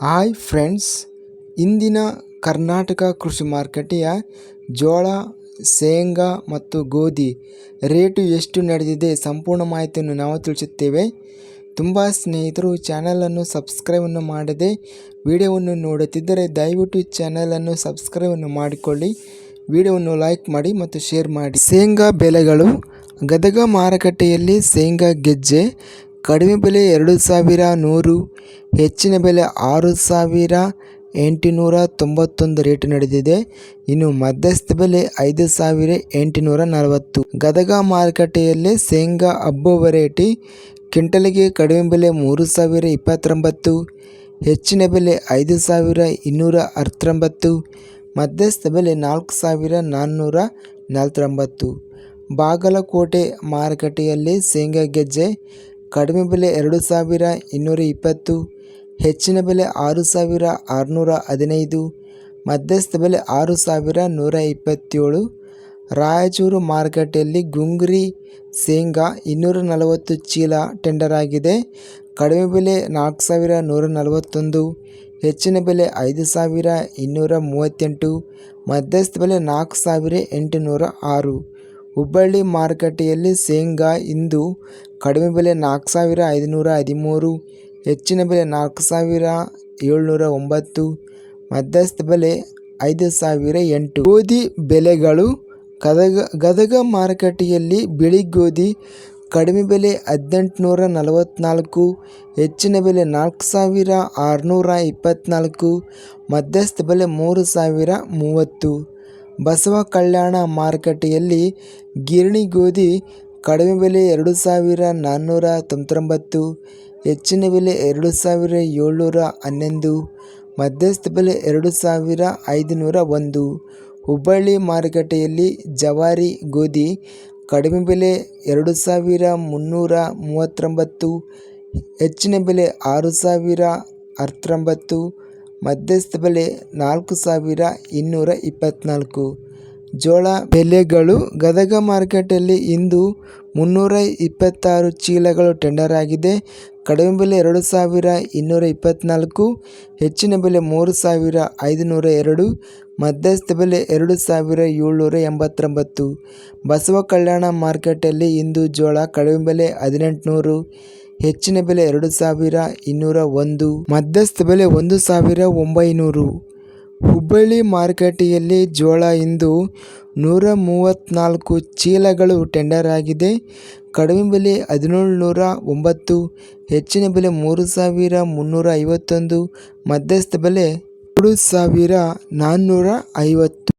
Hi friends, ಇಂದಿನ ಕರ್ನಾಟಕ ಕೃಷಿ ಮಾರುಕಟ್ಟೆಯ ಜೋಳ, ಶೇಂಗಾ ಮತ್ತು ಗೋಧಿ ರೇಟು ಎಷ್ಟು ನಡೆದಿದೆ ಸಂಪೂರ್ಣ ಮಾಹಿತಿಯನ್ನು ನಾವು ತಿಳಿಸುತ್ತೇವೆ. ತುಂಬ ಸ್ನೇಹಿತರು ಚಾನಲನ್ನು ಸಬ್ಸ್ಕ್ರೈಬನ್ನು ಮಾಡದೆ ವಿಡಿಯೋವನ್ನು ನೋಡುತ್ತಿದ್ದರೆ ದಯವಿಟ್ಟು ಚಾನಲನ್ನು ಸಬ್ಸ್ಕ್ರೈಬನ್ನು ಮಾಡಿಕೊಳ್ಳಿ. ವಿಡಿಯೋವನ್ನು ಲೈಕ್ ಮಾಡಿ ಮತ್ತು ಶೇರ್ ಮಾಡಿ. ಶೇಂಗಾ ಬೆಲೆಗಳು ಗದಗ ಮಾರುಕಟ್ಟೆಯಲ್ಲಿ ಶೇಂಗಾ ಗೆಜ್ಜೆ ಕಡಿಮೆ ಬೆಲೆ ಎರಡು ಸಾವಿರ ನೂರು, ಹೆಚ್ಚಿನ ಬೆಲೆ ಆರು ಸಾವಿರ ಎಂಟುನೂರ ತೊಂಬತ್ತೊಂದು ರೇಟ್ ನಡೆದಿದೆ. ಇನ್ನು ಮಧ್ಯಸ್ಥ ಬೆಲೆ ಐದು ಸಾವಿರ ಎಂಟುನೂರ ನಲವತ್ತು. ಗದಗ ಮಾರುಕಟ್ಟೆಯಲ್ಲಿ ಶೇಂಗಾ ಹಬ್ಬ ವೆರೈಟಿ, ಕ್ವಿಂಟಲ್ಗೆ ಕಡಿಮೆ ಬೆಲೆ ಮೂರು ಸಾವಿರ ಇಪ್ಪತ್ತೊಂಬತ್ತು, ಹೆಚ್ಚಿನ ಬೆಲೆ ಐದು ಸಾವಿರ ಇನ್ನೂರ ಹತ್ತೊಂಬತ್ತು ಮಧ್ಯಸ್ಥ ಬೆಲೆ ನಾಲ್ಕು ಸಾವಿರ ನಾನ್ನೂರ ನಲವತ್ತೊಂಬತ್ತು. ಬಾಗಲಕೋಟೆ ಮಾರುಕಟ್ಟೆಯಲ್ಲಿ ಶೇಂಗಾ ಗೆಜ್ಜೆ ಕಡಿಮೆ ಬೆಲೆ ಎರಡು ಸಾವಿರ ಇನ್ನೂರ ಇಪ್ಪತ್ತು, ಹೆಚ್ಚಿನ ಬೆಲೆ ಆರು ಸಾವಿರ ಆರುನೂರ ಹದಿನೈದು, ಮಧ್ಯಸ್ಥ ಬೆಲೆ ಆರು ಸಾವಿರ ನೂರ ಇಪ್ಪತ್ತೇಳು, ರಾಯಚೂರು ಮಾರುಕಟ್ಟೆಯಲ್ಲಿ ಗುಂಗ್ರಿ ಶೇಂಗಾ ಇನ್ನೂರ ನಲವತ್ತು ಚೀಲ ಟೆಂಡರ್ ಆಗಿದೆ. ಕಡಿಮೆ ಬೆಲೆ ನಾಲ್ಕು ಸಾವಿರ ನೂರ ನಲವತ್ತೊಂದು, ಹೆಚ್ಚಿನ ಬೆಲೆ ಐದು ಸಾವಿರ ಇನ್ನೂರ ಮೂವತ್ತೆಂಟು, ಮಧ್ಯಸ್ಥ ಬೆಲೆ ನಾಲ್ಕು ಸಾವಿರ ಎಂಟುನೂರ ಆರು. ಹುಬ್ಬಳ್ಳಿ ಮಾರುಕಟ್ಟೆಯಲ್ಲಿ ಶೇಂಗಾ ಇಂದು ಕಡಿಮೆ ಬೆಲೆ ನಾಲ್ಕು ಸಾವಿರ ಐದುನೂರ ಹದಿಮೂರು, ಹೆಚ್ಚಿನ ಬೆಲೆ ನಾಲ್ಕು ಸಾವಿರ ಏಳ್ನೂರ ಒಂಬತ್ತು, ಮಧ್ಯಸ್ಥ ಬೆಲೆ ಐದು ಸಾವಿರ ಎಂಟು. ಗೋಧಿ ಬೆಲೆಗಳು ಗದಗ ಗದಗ ಮಾರುಕಟ್ಟೆಯಲ್ಲಿ ಬಿಳಿ ಗೋಧಿ ಕಡಿಮೆ ಬೆಲೆ ಹದಿನೆಂಟುನೂರ ನಲವತ್ತ್ನಾಲ್ಕು ಹೆಚ್ಚಿನ ಬೆಲೆ ನಾಲ್ಕು ಸಾವಿರ ಆರುನೂರ ಇಪ್ಪತ್ತ್ನಾಲ್ಕು ಮಧ್ಯಸ್ಥ ಬೆಲೆ ಮೂರು ಸಾವಿರ ಮೂವತ್ತು. ಬಸವ ಕಲ್ಯಾಣ ಮಾರುಕಟ್ಟೆಯಲ್ಲಿ ಗಿರಣಿ ಗೋಧಿ ಕಡಿಮೆ ಬೆಲೆ ಎರಡು ಸಾವಿರ ನಾನ್ನೂರ ತೊಂಬತ್ತೊಂಬತ್ತು, ಹೆಚ್ಚಿನ ಬೆಲೆ ಎರಡು ಸಾವಿರ ಏಳ್ನೂರ ಹನ್ನೊಂದು, ಮಧ್ಯಸ್ಥ ಬೆಲೆ ಎರಡು ಸಾವಿರ ಐದುನೂರ ಒಂದು. ಹುಬ್ಬಳ್ಳಿ ಮಾರುಕಟ್ಟೆಯಲ್ಲಿ ಜವಾರಿ ಗೋಧಿ ಕಡಿಮೆ ಬೆಲೆ ಎರಡು ಸಾವಿರ ಮುನ್ನೂರ ಮೂವತ್ತೊಂಬತ್ತು, ಹೆಚ್ಚಿನ ಬೆಲೆ ಆರು ಸಾವಿರ ಹತ್ತೊಂಬತ್ತು ಮಧ್ಯಸ್ಥ ಬೆಲೆ ನಾಲ್ಕು ಸಾವಿರ ಇನ್ನೂರ ಇಪ್ಪತ್ತ್ನಾಲ್ಕು ಜೋಳ ಬೆಲೆಗಳು ಗದಗ ಮಾರುಕಟ್ಟೆಯಲ್ಲಿ ಇಂದು ಮುನ್ನೂರ ಇಪ್ಪತ್ತಾರು ಚೀಲಗಳು ಟೆಂಡರ್ ಆಗಿದೆ. ಕಡಿಮೆ ಬೆಲೆ ಎರಡು ಸಾವಿರ ಇನ್ನೂರ ಇಪ್ಪತ್ತ್ನಾಲ್ಕು ಹೆಚ್ಚಿನ ಬೆಲೆ ಮೂರು ಸಾವಿರ ಐದುನೂರ ಎರಡು, ಮಧ್ಯಸ್ಥ ಬೆಲೆ ಎರಡು ಸಾವಿರ ಏಳ್ನೂರ ಎಂಬತ್ತೊಂಬತ್ತು. ಬಸವ ಕಲ್ಯಾಣ ಮಾರ್ಕೆಟಲ್ಲಿ ಇಂದು ಜೋಳ ಕಡಿಮೆ ಬೆಲೆ ಹದಿನೆಂಟುನೂರು ಹೆಚ್ಚಿನ ಬೆಲೆ ಎರಡು ಸಾವಿರ ಇನ್ನೂರ ಒಂದು, ಮಧ್ಯಸ್ಥ ಬೆಲೆ ಒಂದು ಸಾವಿರ ಒಂಬೈನೂರು. ಹುಬ್ಬಳ್ಳಿ ಮಾರುಕಟ್ಟೆಯಲ್ಲಿ ಜೋಳ ಇಂದು ನೂರ ಮೂವತ್ತ್ನಾಲ್ಕು ಚೀಲಗಳು ಟೆಂಡರ್ ಆಗಿದೆ. ಕಡಿಮೆ ಬೆಲೆ ಹದಿನೇಳು ನೂರ ಒಂಬತ್ತು, ಹೆಚ್ಚಿನ ಬೆಲೆ ಮೂರು ಸಾವಿರ ಮುನ್ನೂರ ಐವತ್ತೊಂದು, ಮಧ್ಯಸ್ಥ ಬೆಲೆ ಎರಡು ಸಾವಿರ ನಾನ್ನೂರ ಐವತ್ತು.